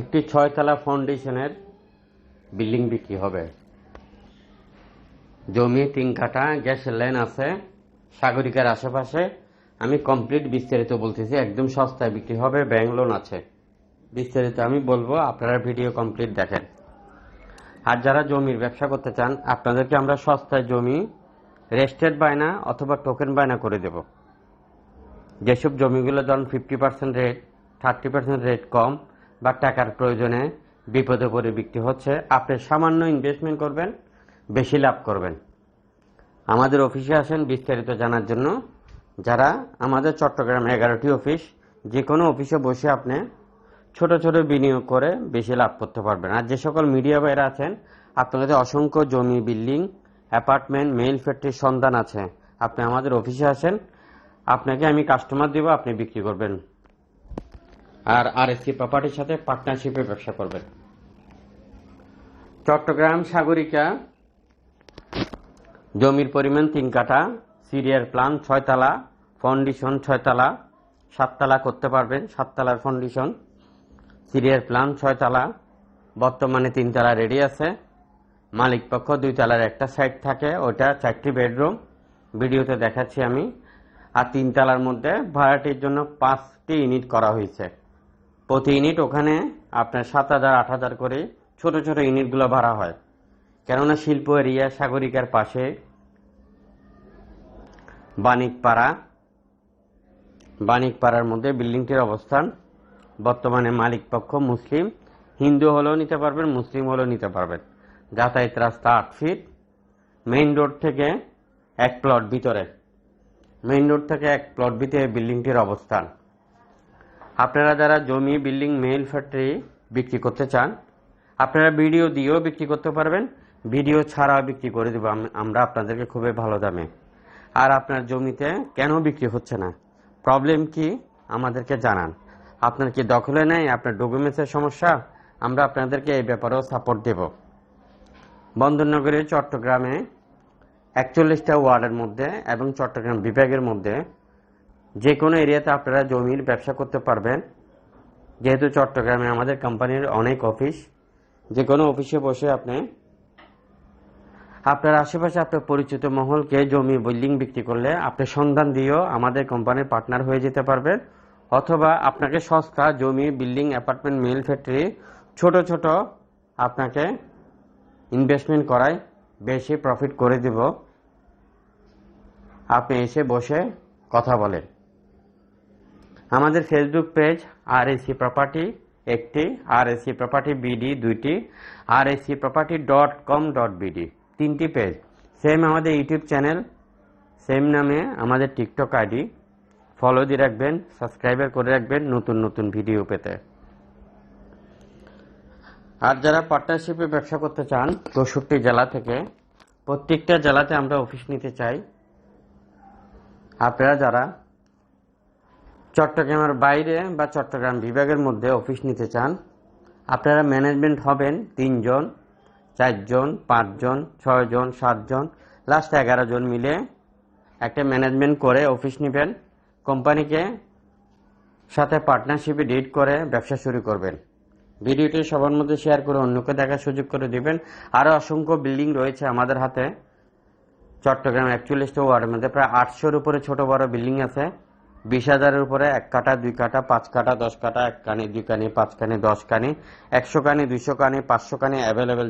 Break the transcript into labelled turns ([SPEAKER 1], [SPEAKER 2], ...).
[SPEAKER 1] একটি ছয়তলা ফাউন্ডেশনের বিল্ডিং বিক্রি হবে। জমি তিন কাঠা গ্যাসের লাইন আছে, সাগরিকার আশেপাশে। আমি কমপ্লিট বিস্তারিত বলতেছি, একদম সস্তায় বিক্রি হবে, ব্যাংক লোন আছে। বিস্তারিত আমি বলব, আপনারা ভিডিও কমপ্লিট দেখেন। আর যারা জমির ব্যবসা করতে চান, আপনাদেরকে আমরা সস্তায় জমি, রেস্টেড বায়না অথবা টোকেন বায়না করে দেব। যেসব জমিগুলো ধরুন fifty percent rate thirty percent rate কম বা টাকার প্রয়োজনে বিপদে পড়ে বিক্রি হচ্ছে, আপনি সামান্য ইনভেস্টমেন্ট করবেন, বেশি লাভ করবেন। আমাদের অফিসে আসেন বিস্তারিত জানার জন্য। যারা আমাদের চট্টগ্রাম এগারোটি অফিস যে কোনো অফিসে বসে আপনি ছোট ছোট বিনিয়োগ করে বেশি লাভ করতে পারবেন। আর যে সকল মিডিয়া বাইরা আছেন, আপনাদের অসংখ্য জমি বিল্ডিং অ্যাপার্টমেন্ট মেইল ফ্যাক্টরির সন্ধান আছে। আপনি আমাদের অফিসে আসেন, আপনাকে আমি কাস্টমার দিব, আপনি বিক্রি করবেন। আর আর এসি প্রপার্টির সাথে পার্টনারশিপে ব্যবসা করবেন। চট্টগ্রাম সাগরিকা, জমির পরিমাণ তিন কাঠা, সিরিয়ার প্ল্যান ছয়তলা ফাউন্ডেশন ছয়তলা, সাততলা করতে পারবেন, সাততলার ফাউন্ডেশন সিরিয়ার প্ল্যান ছয়তলা, বর্তমানে তিনতলা রেডি আছে। মালিক পক্ষ দুই তলার একটা সাইড থাকে ওটা চারটি বেডরুম ভিডিওতে দেখাচ্ছি আমি। আর তিন তলার মধ্যে ভাড়াটির জন্য পাঁচটি ইউনিট করা হয়েছে। প্রতি ইউনিট ওখানে আপনার সাত হাজার, আট হাজার করে ছোট ছোট ইউনিটগুলো ভাড়া হয়। কেননা শিল্প এরিয়া সাগরিকার পাশে বাণিকপাড়া বাণিকপাড়ার মধ্যে বিল্ডিংটির অবস্থান। বর্তমানে মালিক পক্ষ মুসলিম। হিন্দু হলেও নিতে পারবেন, মুসলিম হলেও নিতে পারবেন। যাতায়াত রাস্তা আট ফিট। মেইন রোড থেকে এক প্লট ভিতরে। মেইন রোড থেকে এক প্লট ভিতরে বিল্ডিংটির অবস্থান। আপনারা যারা জমি, বিল্ডিং মেইল ফ্যাক্টরি বিক্রি করতে চান, আপনারা ভিডিও দিয়েও বিক্রি করতে পারবেন। ভিডিও ছাড়াও বিক্রি করে দেবো আমরা আপনাদেরকে খুবই ভালো দামে। আর আপনার জমিতে কেন বিক্রি হচ্ছে না? প্রবলেম কি? আমাদেরকে জানান। আপনার কি দখলে নেই? আপনার ডকুমেন্টসের সমস্যা? আমরা আপনাদেরকে এই ব্যাপারেও সাপোর্ট দেব। বন্দরনগরের চট্টগ্রামে একচল্লিশটা ওয়ার্ডের মধ্যে এবং চট্টগ্রাম বিভাগের মধ্যে যে কোনো এরিয়াতে আপনারা জমির ব্যবসা করতে পারবেন। যেহেতু চট্টগ্রামে আমাদের কোম্পানির অনেক অফিস যে কোনো অফিসে বসে আপনি আপনার আশেপাশে আপনার পরিচিত মহলকে জমি বিল্ডিং বিক্রি করলে আপনি সন্ধান দিয়েও আমাদের কোম্পানির পার্টনার হয়ে যেতে পারবেন। অথবা আপনাকে সস্তা জমি বিল্ডিং, অ্যাপার্টমেন্ট, মিল ফ্যাক্টরি, ছোট ছোট আপনাকে ইনভেস্টমেন্ট করায় বেশি প্রফিট করে দিব। আপনি এসে বসে কথা বলেন। আমাদের Facebook page R AC property একটি আর এসি প্রপার্টি বিডি দুইটি R AC property dot com dot BD তিনটি পেজ সেম আমাদের ইউটিউব চ্যানেল সেম নামে আমাদের টিকটক আইডি ফলো দিয়ে রাখবেন সাবস্ক্রাইবার করে রাখবেন নতুন নতুন ভিডিও পেতে। আর যারা পার্টনারশিপে ব্যবসা করতে চান, চৌষট্টি জেলা থেকে, প্রত্যেকটা জেলাতে আমরা অফিস নিতে চাই। আপনারা যারা চট্টগ্রামের বাইরে বা চট্টগ্রাম বিভাগের মধ্যে অফিস নিতে চান, আপনারা ম্যানেজমেন্ট হবেন তিনজন, চারজন, পাঁচজন, ছয়জন, সাতজন লাস্ট এগারো জন মিলে একটা ম্যানেজমেন্ট করে অফিস নেবেন। কোম্পানিকে সাথে পার্টনারশিপে ডিট করে ব্যবসা শুরু করবেন। ভিডিওটি সবার মধ্যে শেয়ার করে অন্যকে দেখার সুযোগ করে দিবেন। আরও অসংখ্য বিল্ডিং রয়েছে আমাদের হাতে। চট্টগ্রাম একচল্লিশটা ওয়ার্ডের মধ্যে প্রায় আটশোর উপরে ছোট বড় বিল্ডিং আছে। বিশ হাজারের উপরে এক কাটা, দুই কাটা, পাঁচ কাটা, দশ কাটা, এক কানি, দুই কানি, পাঁচ কানি, দশ কানি, একশো কানি, দুইশো কানি, পাঁচশো কানি অ্যাভেলেবেল